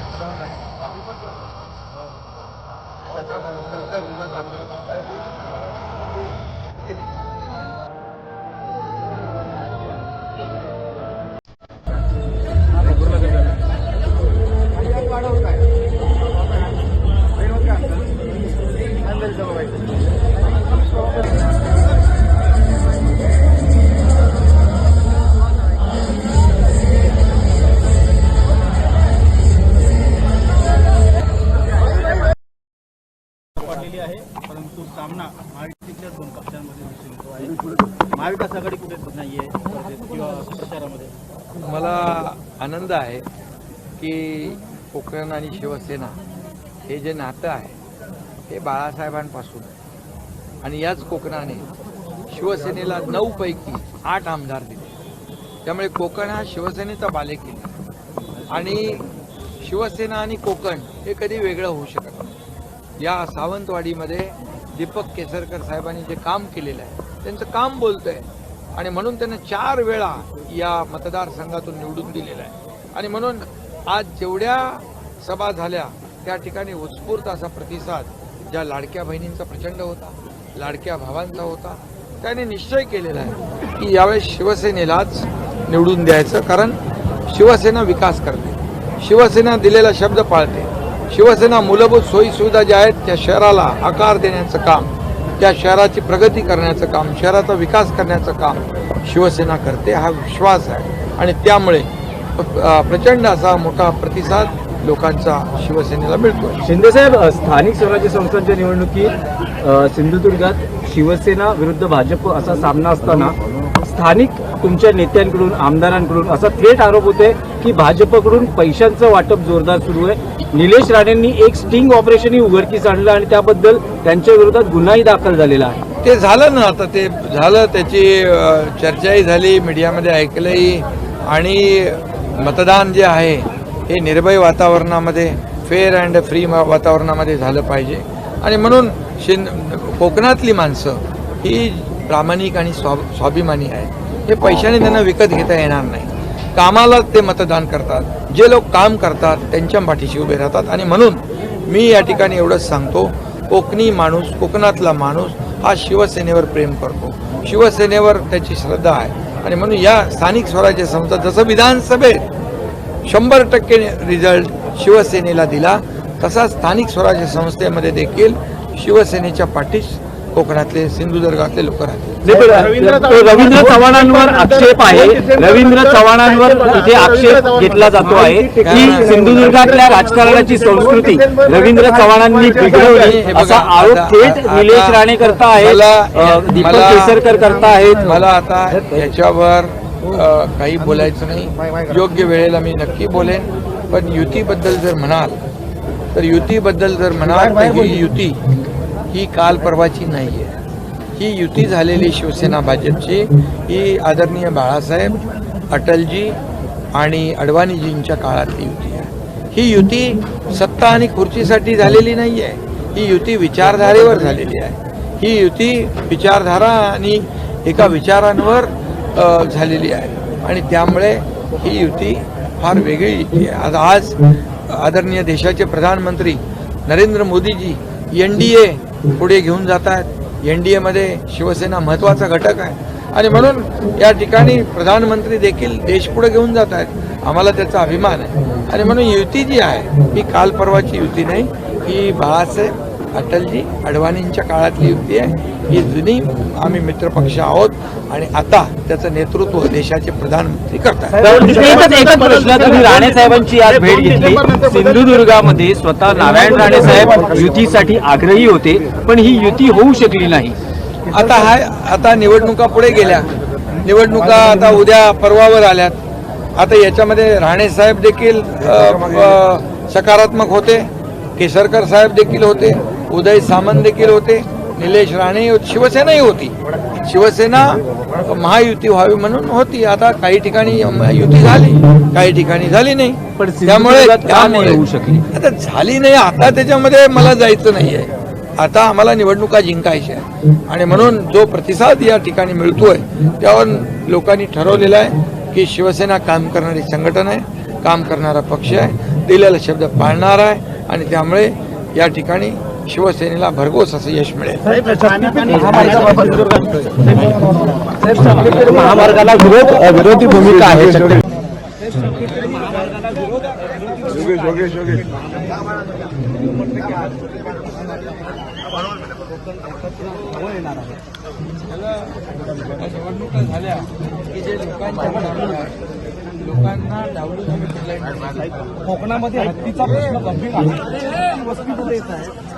वाढलेली आहे परंतु सामना महायुतीतल्या दोन पक्षांमध्ये दिसून येतो आहे. महाविकास आघाडी कुठे नाहीये? स्पर्धेत किंवा प्रचारामध्ये? मला आनंद आहे की कोकण आणि शिवसेना हे जे नातं आहे हे बाळासाहेबांपासून आहे. आणि याच कोकणाने शिवसेनेला नऊ पैकी आठ आमदार दिले. त्यामुळे कोकण हा शिवसेनेचा बालेकिल्ला. आहे. आणि शिवसेना आणि कोकण हे कधी वेगळं होऊ शकत नाही. या सावंतवाडीमध्ये दीपक केसरकर साहेबांनी जे काम केलेलं आहे त्यांचं काम बोलतंय. आणि म्हणून त्यांना चार वेळा या मतदारसंघातून निवडून दिलेलं आहे. आणि म्हणून आज जेवढ्या सभा झाल्या त्या ठिकाणी उत्स्फूर्त असा प्रतिसाद ज्या लाडक्या बहिणींचा प्रचंड होता लाडक्या भावांचा होता त्याने निश्चय केलेला आहे की यावेळेस शिवसेनेलाच निवडून द्यायचं. कारण शिवसेना विकास करते. शिवसेना दिलेला शब्द पाळते. शिवसेना मूलभूत सोयीसुविधा ज्या आहेत त्या शहराला आकार देण्याचं काम त्या शहराची प्रगती करण्याचं काम शहराचा विकास करण्याचं काम शिवसेना करते हा विश्वास आहे. आणि त्यामुळे प्रचंड असा मोठा प्रतिसाद लोकांचा शिवसेनेला मिळतो शिंदेसाहेब स्थानिक स्वराज्य संस्थांच्या निवडणुकीत सिंधुदुर्गात शिवसेना विरुद्ध भाजप असा सामना असताना स्थानिक तुमच्या नेत्यांकडून आमदारांकडून असा थेट आरोप होते की भाजपकडून पैशांचं वाटप जोरदार सुरू आहे. निलेश राणेंनी एक स्टिंग ऑपरेशनही उघडकीस आणलं आणि त्याबद्दल त्यांच्या विरोधात गुन्हाही दाखल झालेला आहे. ते झालं ना आता ते झालं त्याची चर्चाही झाली मीडियामध्ये ऐकलंही. आणि मतदान जे आहे हे निर्भय वातावरणामध्ये फेअर अँड फ्री वातावरणामध्ये झालं पाहिजे. आणि म्हणून शिन कोकणातली माणसं ही प्रामाणिक आणि स्वा स्वाभिमानी आहे हे पैशाने त्यांना विकत घेता येणार नाही. कामाला ते मतदान करतात. जे लोक काम करतात त्यांच्या पाठीशी उभे राहतात. आणि म्हणून मी या ठिकाणी एवढंच सांगतो कोकणी माणूस कोकणातला माणूस हा शिवसेनेवर प्रेम करतो. शिवसेनेवर त्याची श्रद्धा आहे. आणि म्हणून या स्थानिक स्वराज्य संस्था जसं विधानसभेत शंभर टक्के रिझल्ट शिवसेनेला दिला तसा स्थानिक स्वराज्य संस्थेमध्ये देखील शिवसेनेच्या पाठीस कोकणातले सिंधुदुर्गातले लोक राहतील. रवींद्र रवींद्र चव्हाणांवर आक्षेप आहे. रवींद्र चव्हाणांवर इथे आक्षेप घेतला जातो आहे की सिंधुदुर्गातल्या राजकारणाची संस्कृती रवींद्र चव्हाणांनी बिघडवली. बघा, असा आरोप थेट निलेश राणे करता आहेत दीपक केसरकर करता आहेत. मला आता याच्यावर काही बोलायचं नाही. योग्य वेळेला मी नक्की बोलेन. पण युतीबद्दल जर म्हणाल तर युतीबद्दल जर म्हणाल तर ही युती ही काल परवाची नाही आहे ही युती झालेली शिवसेना भाजपची ही आदरणीय बाळासाहेब अटलजी आणि अडवाणीजींच्या काळातली युती आहे. ही युती सत्ता आणि खुर्चीसाठी झालेली नाही आहे ही युती विचारधारेवर झालेली आहे. ही युती विचारधारा आणि एका विचारांवर झालेली आहे. आणि त्यामुळे ही युती फार वेगळी युती आहे. आज आज आदरणीय देशाचे प्रधानमंत्री Narendra Modiji N D A पुढे घेऊन जात आहेत एन डी एमध्ये शिवसेना महत्त्वाचा घटक आहे. आणि म्हणून या ठिकाणी प्रधानमंत्री देखील देश पुढे घेऊन जात आहेत आम्हाला त्याचा अभिमान आहे. आणि म्हणून युती जी आहे ही काल परवाची युती नाही ही बाळासाहेब अटलजी अडवाणींच्या काळातली युती आहे. ही जुनी आम्ही मित्रपक्ष आहोत आणि आता त्याचं नेतृत्व देशाचे प्रधानमंत्री करतात राणे साहेबांची आज भेट घेतली. सिंधुदुर्गामध्ये स्वतः नारायण राणे साहेब युतीसाठी आग्रही होते पण ही युती होऊ शकली नाही. आता हा आता निवडणुका पुढे गेल्या. निवडणुका आता उद्या परवावर आल्यात. आता याच्यामध्ये राणे साहेब देखील सकारात्मक होते. केसरकर साहेब देखील होते. उदय सामंत देखील होते. निलेश राणे शिवसेनाही होती. शिवसेना महायुती व्हावी म्हणून होती. आता काही ठिकाणी युती झाली काही ठिकाणी झाली नाही. पण त्यामुळे त्यामुळे होऊ शकली? आता झाली नाही. आता त्याच्यामध्ये मला जायचं नाहीये. आता आम्हाला निवडणुका जिंकायच्या आहे आणि म्हणून जो प्रतिसाद या ठिकाणी मिळतोय त्यावर लोकांनी ठरवलेलं आहे की शिवसेना काम करणारी संघटना आहे काम करणारा पक्ष आहे दिलेला शब्द पाळणार आहे. आणि त्यामुळे या ठिकाणी शिवसेनेला भरघोस असं यश मिळेल महामार्गाला विरोध विरोधी भूमिका आहे निवडणुका झाल्या की जे लोकांच्या लोकांना डावलून कोकणामध्ये हत्तीचा प्रश्न गंभीर आहे वस्तीमध्ये येत आहे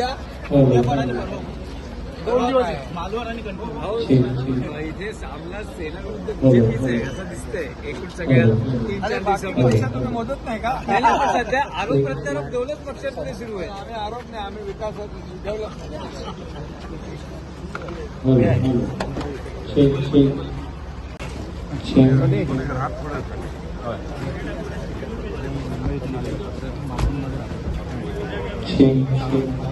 मालवण आणि कणकवली. उद्या दोन दिवस आहे. मालवण आणि कणकवली. इथे सामना सेना विरुद्ध बीजेपीचा आहे असं दिसतंय. एकूण सगळ्या तीन चार दिवसामध्ये. मोजत नाही का? नाही, पण सध्या आरोप प्रत्यारोप दौलत पक्षामध्ये सुरू आहे. आम्ही आरोप नाही आम्ही विकासात डेव्हलप हा